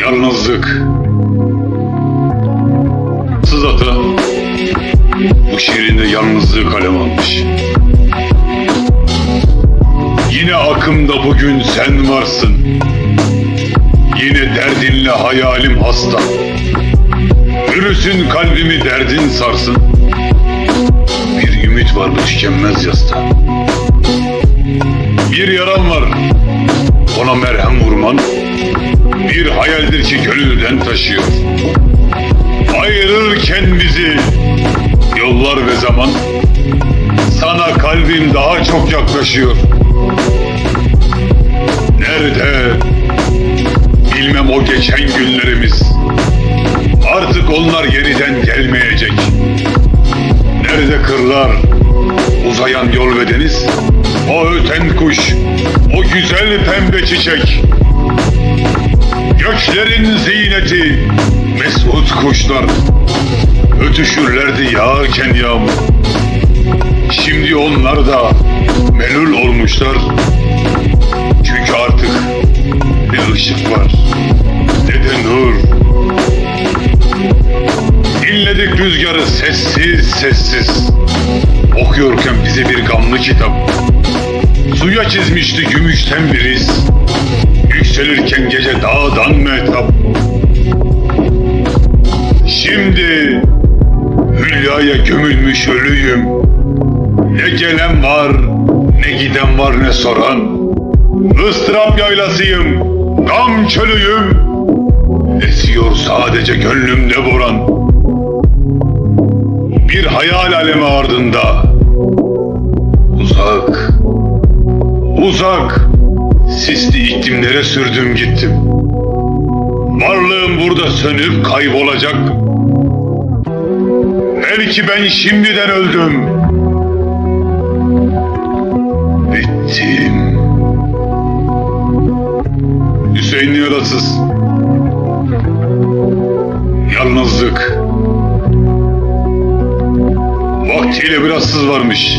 Yalnızlık. Sızata bu şiirinde yalnızlığı kalem almış. Yine akımda bugün sen varsın. Yine derdinle hayalim hasta. Virüsün kalbimi derdin sarsın. Bir ümit var bu tükenmez yasta. Bir yaram var. Ona merhem vurman. Bir hayaldir ki gönülden taşıyor. Ayırırken bizi yollar ve zaman sana kalbim daha çok yaklaşıyor. Nerede? Bilmem o geçen günlerimiz. Artık onlar yeniden gelmeyecek. Nerede kırlar? Uzayan yol ve deniz? O öten kuş, o güzel pembe çiçek. Göklerin ziyneti, mesut kuşlar. Ötüşürlerdi yağarken yağmur. Şimdi onlar da melul olmuşlar. Çünkü artık ne ışık var ne de nur. Dinledik rüzgarı sessiz sessiz. Okuyorken bize bir gamlı kitap. Suya çizmişti gümüşten bir iz. Yükselirken gece dağdan mehtap. Şimdi hülyaya gömülmüş ölüyüm. Ne gelen var, ne giden var ne soran. Istırap yaylasıyım, gam çölüyüm. Esiyor sadece gönlümde boran. Bir hayal alemi ardında. Uzak, uzak, sisli iklimlere sürdüm gittim. Varlığım burada sönüp kaybolacak. Belki ben şimdiden öldüm. Bittim. Hüseyin yarasız. Yalnızlık. Vaktiyle biraz sız varmış.